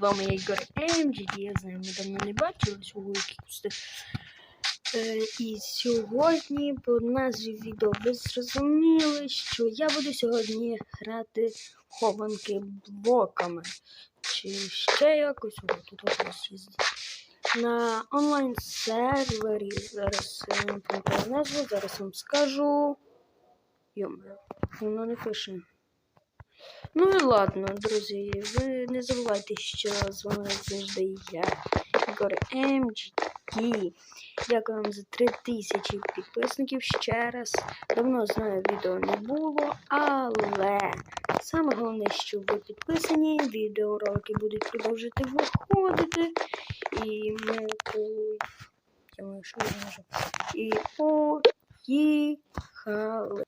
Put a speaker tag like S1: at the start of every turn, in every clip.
S1: вами я Ігор MGD, я знаю, ми давно не бачились у кусти. Е, і сьогодні по назві відео ви зрозуміли, що я буду сьогодні грати хованки блоками. Чи ще якось тут от ось. На онлайн сервері. Зараз я не назву, зараз вам скажу. Йоме, воно не пише. Ну і ладно, друзі, ви не забувайте, що з вами завжди я, Ігор MGT. Дякую вам за 3000 підписників ще раз. Давно знаю, відео не було, але саме головне, що ви підписані, відеоролики будуть продовжити виходити. І ми по... І поїхали.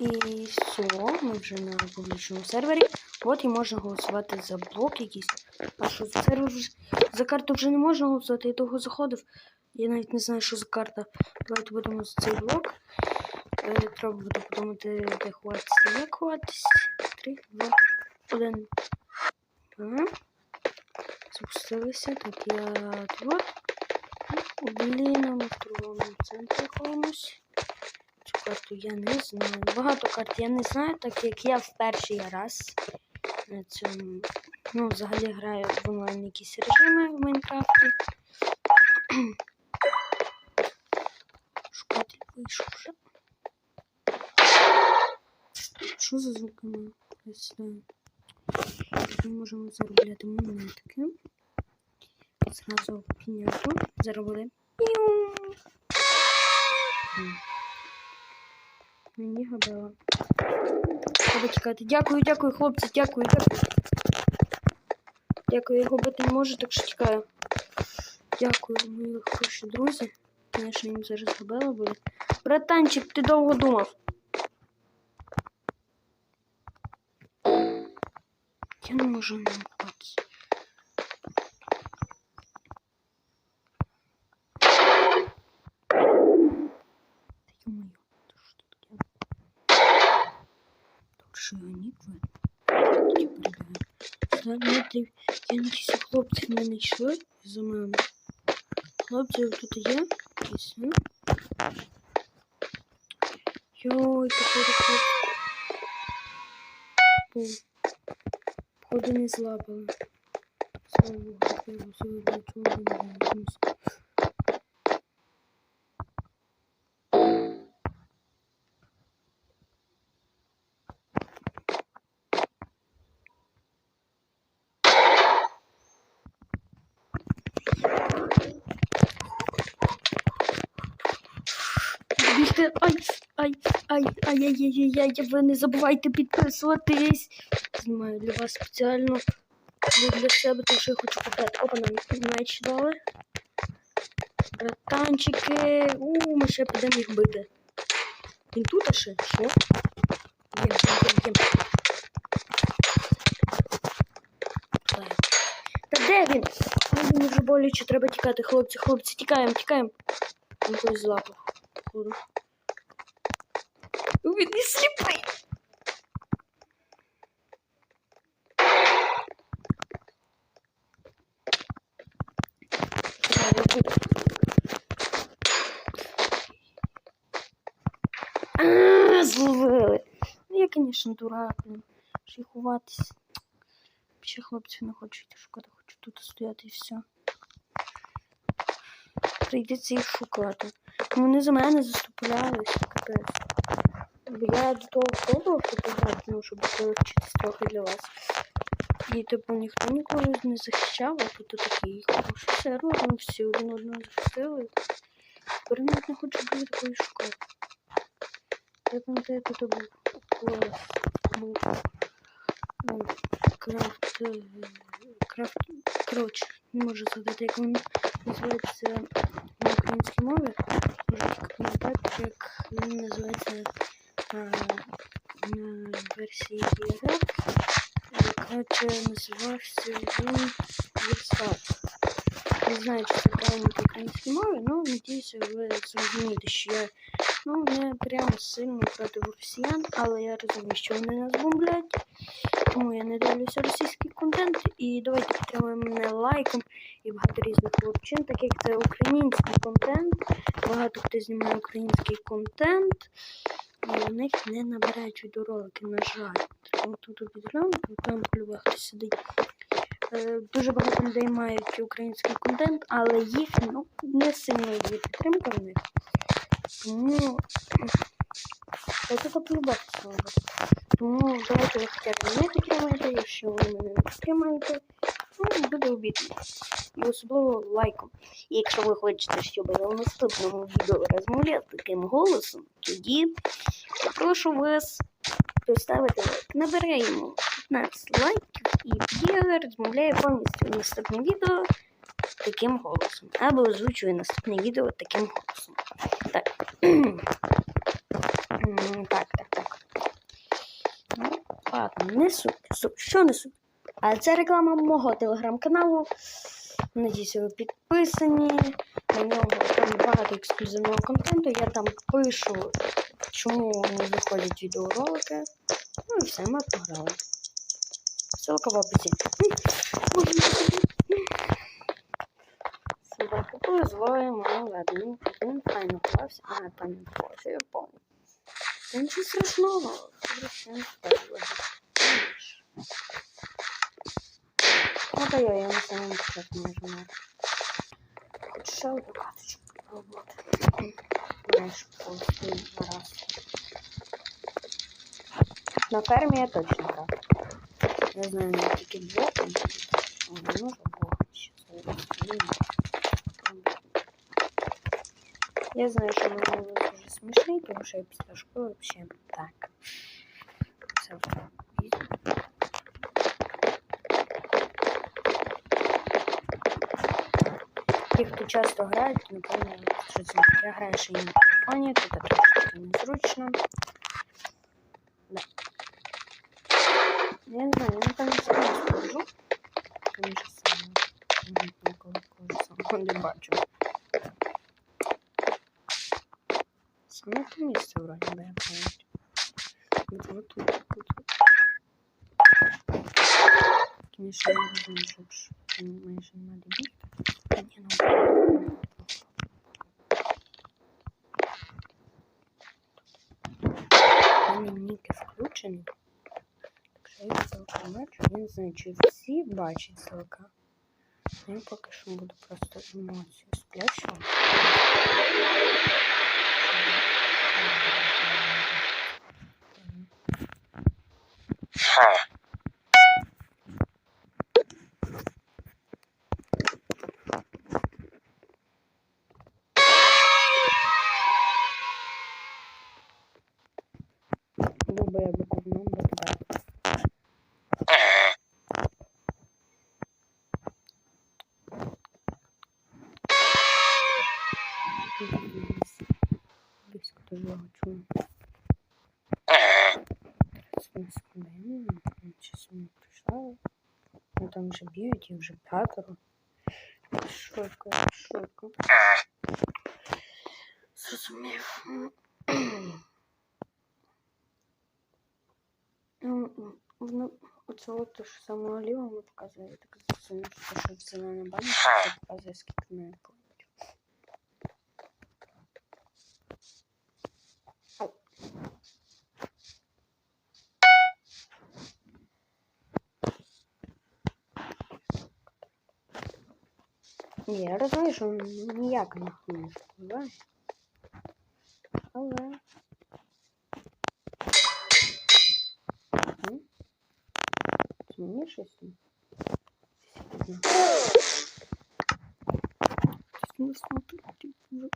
S1: І все, ми вже на публічному сервері. От і можна голосувати за блок якийсь. А що за сервер за карту вже не можна голосувати, я того заходив. Я навіть не знаю, що за карта. Давайте будемо за цей блок. Е, треба буде подумати, де ховатися. Як ховатись? Три, два, один. Запустилися. Так, я тут. Блін, ми в другому центрі ховаємось. Карту я не знаю. Багато карт я не знаю, так як я в перший раз на цьому. Ну, взагалі граю в онлайн якісь режими в Майнкрафті. Шукатель вийшов вже. Що за звуки ми можемо заробляти монетки. Зразу підняту. Заробили. Піу. Мені гадала. Треба. Дякую, дякую, хлопці, дякую, дякую. Дякую, я губити не можу, так що чекаю. Дякую, мої хороші друзі. Звісно, їм зараз габела буде. Братанчик, ти довго думав. Я не можу намагатися. Та що його нік ви? Тоді передаємо. Знаєте, я надіюся, хлопці не знайшли за мене. Хлопці тут є? Якісь? Йой, такий хлопці. Бум. Не злапали. Слава Богу, я сьогодні чого не знаю. Бігти. Ай, ай, ай, ай, ай, ай, ай, ай, ви не забувайте підписуватись. Знімаю для вас спеціально не для себе, тому що я хочу показати. Опа, нам меч дали. Братанчики. У, ми ще підемо їх бити. Він тут ще? Що? Єм, єм, єм. Та де він? Мені вже боляче, треба тікати, хлопці, хлопці, тікаємо, тікаємо. Він когось злапав. Він не сліпий. Зловили. Ну, я, звісно, дурак, блін. Ще й ховатись. Ще хлопці не хочуть шукати, хочу тут стояти і все. Прийдеться їх шукати. Вони за мене заступлялись, капець. Бо я до того пробував фотографію, ну, щоб повчитись трохи для вас. І типу ніхто ніколи не захищав, а тут такий хороший сервер, там всі один одного захистили. Тепер навіть не хочу буде такої шукати. Я пам'ятаю, тут був був крафт, е, крафт, коротше, не можу згадати, як він називається на українській мові. Можу тільки пам'ятати, як він називається а, на версії ігри. Коротше, називався він Версат. Не знаю, чи це правильно по українській мові, але надіюся, ви зрозумієте, що я ну, не прямо сильно проти росіян, але я розумію, що вони нас бомблять, тому я не дивлюся російський контент. І давайте підтримуємо мене лайком і багато різних хлопчин, так як це український контент. Багато хто знімає український контент. В них не набирають відеоролики, на жаль. Треба тут підглянути, там полюбе сидить. Е, Дуже багато людей мають український контент, але їх ну, не сильно є підтримка в них. Тому я тут полюбатися. Тому давайте ви хоча б мене підтримаєте, якщо ви мене не підтримаєте, ну, буде обідно. І особливо лайком. І якщо ви хочете, щоб я в наступному відео розмовляв таким голосом, тоді прошу вас поставити лайк. Набираємо 15 лайків і я розмовляю повністю наступне відео таким голосом. Або озвучую наступне відео таким голосом. Так. Так, так, так. Ну, ладно, не. Що не? А це реклама мого телеграм-каналу. Надіюся, ви підписані. На нього там багато ексклюзивного контенту. Я там пишу, чому не виходять відеоролики. Ну і все, ми пограли. Ссылка в описі. Собаку повезло, ну ладно, він, файно клався, а пам'яталося, я пам'ятаю. Та страшного. От я, на самому початку нажимаю. Хоч ще одну карточку попробувати. Полностью раз. На фермі я точно грав. Не знаю, не тільки блоком. О, не можу блоком ще зараз. Я знаю, що мій голос дуже смішний, тому що я після школи взагалі так. Це вже. Ті, хто часто грають, напевно, що це я граю ще на телефоні, тут трошки незручно. Да. Я не знаю, я напевно сам скажу. Тому що сам ніколи такого самого не бачу. Саме то місце вроді би я пам'ятаю. От вот тут, тут, тут. Конечно, я розумію, що ж майже не надо бігти. Ні, ну. не знаю, чи всі бачать злака. Я поки що буду просто емоцію сплящого. Буба я би говном би туди. Близько до його чую. Одна секунда. М, Щас мені прийшла. Ну там вже б'ють, і вже п'ятеро. Шока, шока. Зрозумів. Ну, м, ну, оце от те, що саме лівому показує, я так зрозумів, що те, що зелена банка, це показує, скільки в Ні, я розумію, що ніяк нахуй не впливає. Але. М? Це мені щось там? Сильно. Не смотрите, вже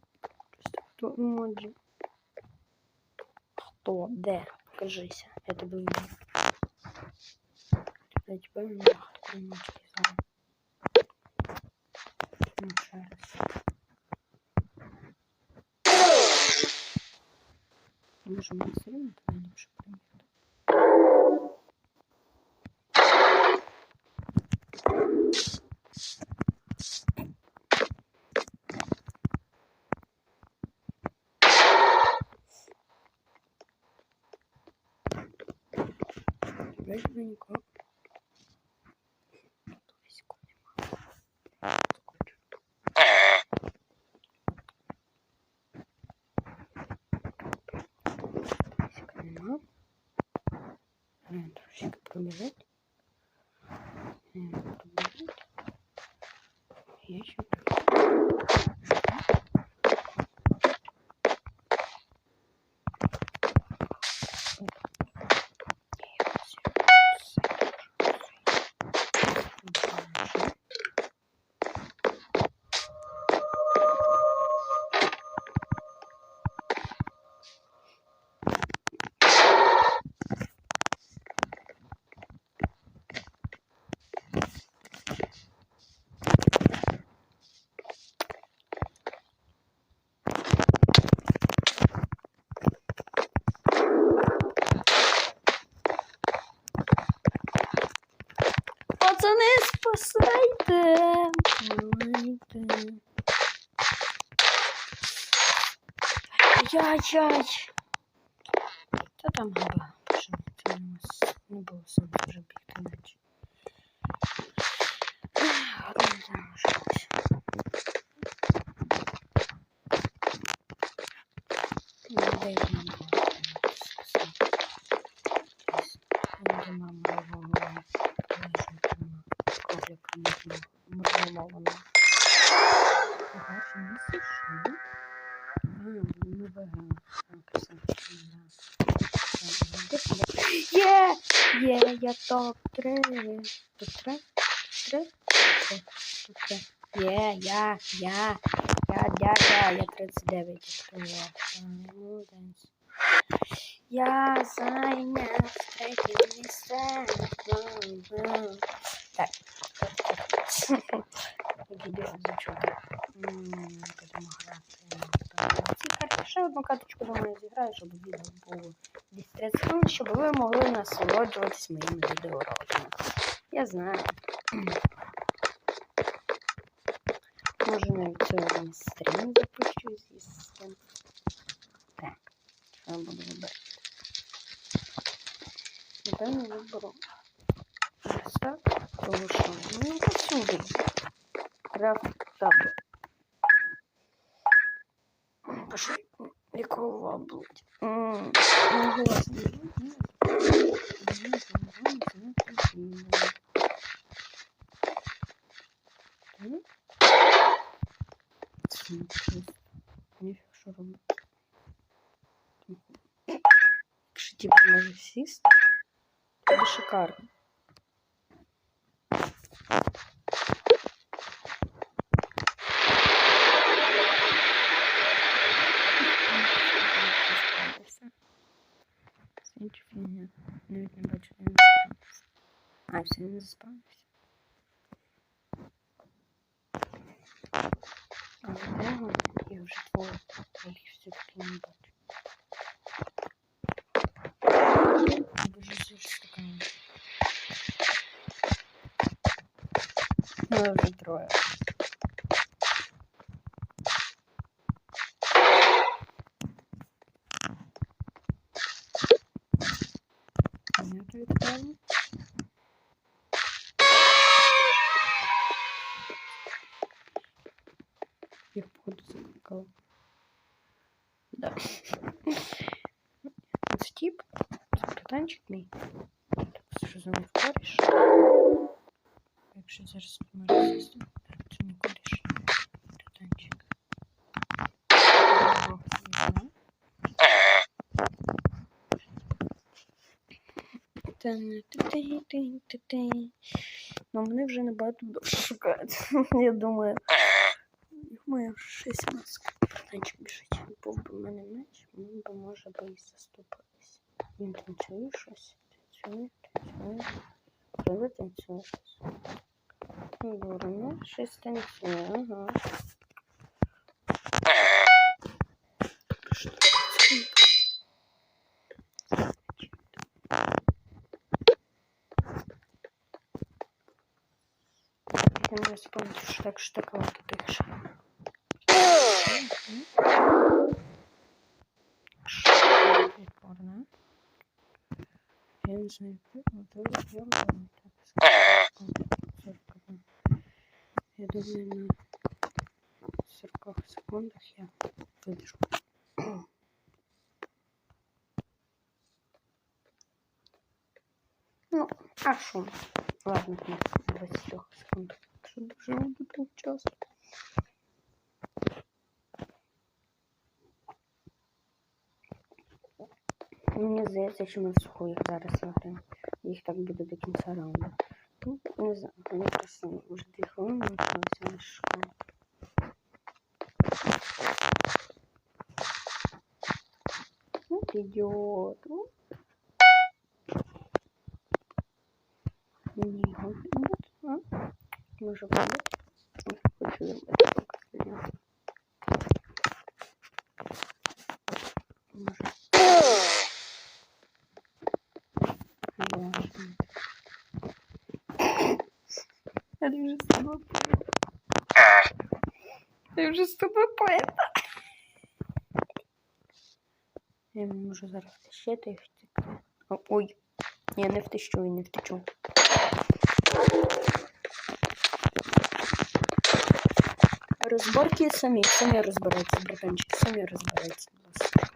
S1: хто емоджі. Хто? Де? Покажися. Я тебе вижу. Я тебе не хто емоджі зараз. Ну, ще раз. Може, мені все одно туди ліпше приїхати. Вроде бы никак. yaptım evet. Яй-яй! Та там габа. що не було сенсу вже бігти наче. Ладно, залишилось. Ну, де їх не було? Де мама робила? Кролика можна мармелована. Ага, що не суші. А, не виграла. Так, все, да. Є! Є, я топ-3. Топ-3? Три? Три. Топ-3. Є, я, я, я, я, я, я 39 Я зайняв третє місце. Так. Будемо грати. Ще одну карточку, думаю, зіграю, щоб відео було 10 секунд, щоб ви могли насолоджуватись моїми відеороликами. Я знаю. Може навіть сьогодні стрім запущу зі стрім. Так, що я буду вибирати? Напевно, виберу ось так, тому що ну, посуду. Крафтабл. Пошли. Якого блудь. Ммм, ну, голосно. Ніфіг, що робити. Якщо типу може сісти, то буде шикарно. все, він заспавнився. Але де вони? Я вже двоє. Я їх все-таки не бачу. Боже, що ж таке? Ну, вже троє. Це мій. Так, зрозумів коріш. Якщо зараз може сісти, так, це не коріш. Та-та-та-та-та. Ну, вони вже набагато довше шукають. Я думаю. Моя шість маск. Братанчик біжить. Був би в мене меч, він би може би і заступитись. Він танцює щось. Танцює, танцює. Правда танцює щось. Ну, щось танцює, ага. Не вспомнить, що так вот тихше. Я не знаю, как вот это я помню, так сказать. Я думаю, на 40 секундах я выбежу. Ну, А що? Ладно, ні, 20 секунд. Що дуже буде час. Мені здається, що ми в суху їх зараз виграємо. Їх так буде до кінця раунду. Ну, не знаю, мені просто вже дві хвилини лишилося на шукання. Вот идет. Ну. Не, вот, вот, а? Може буде. Я дуже з тобою поїду. Я вже з тобою поїду. Я можу зараз втащити і втекти. О, Ой, я не втащу і не втечу. Розборки самі, самі розбираються, братанчики, самі розбираються. будь ласка.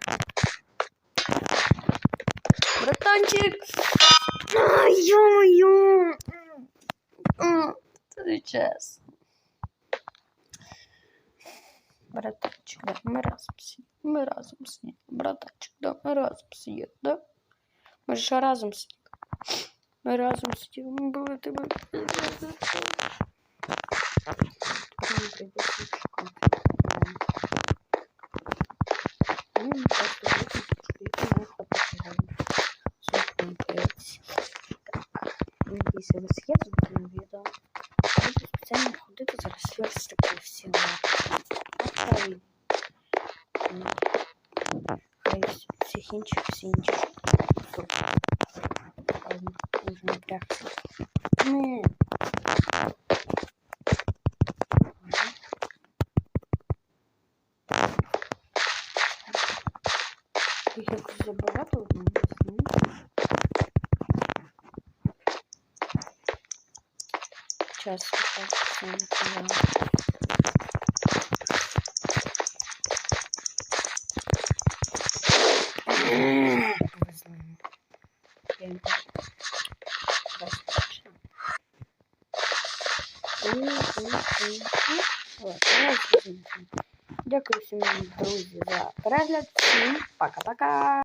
S1: Братанчик! Ай, ё-моё! Це. Братанчик, да, ми разом сидимо. Ми разом сидимо. Братанчик, да, ми разом сидимо, да? Ми ж разом сидимо. Ми разом сидимо. Ми були тебе. Хватить. Сотні п'ять. Так. Надіюся, ви схід з цим відео. Буду спеціально ходити зараз верстики всі лапи. Хай. м, Хай всіх інших, всі інші. Супер. Ладно, вже напрягся. Не. Їх якось забагато одному Час виходить саме Повезли. Я їм так. Давайте почнемо. М, м, м, м. Ладно, я зрозумів. Дякую всім друзі за перегляд. Всім пока-пока.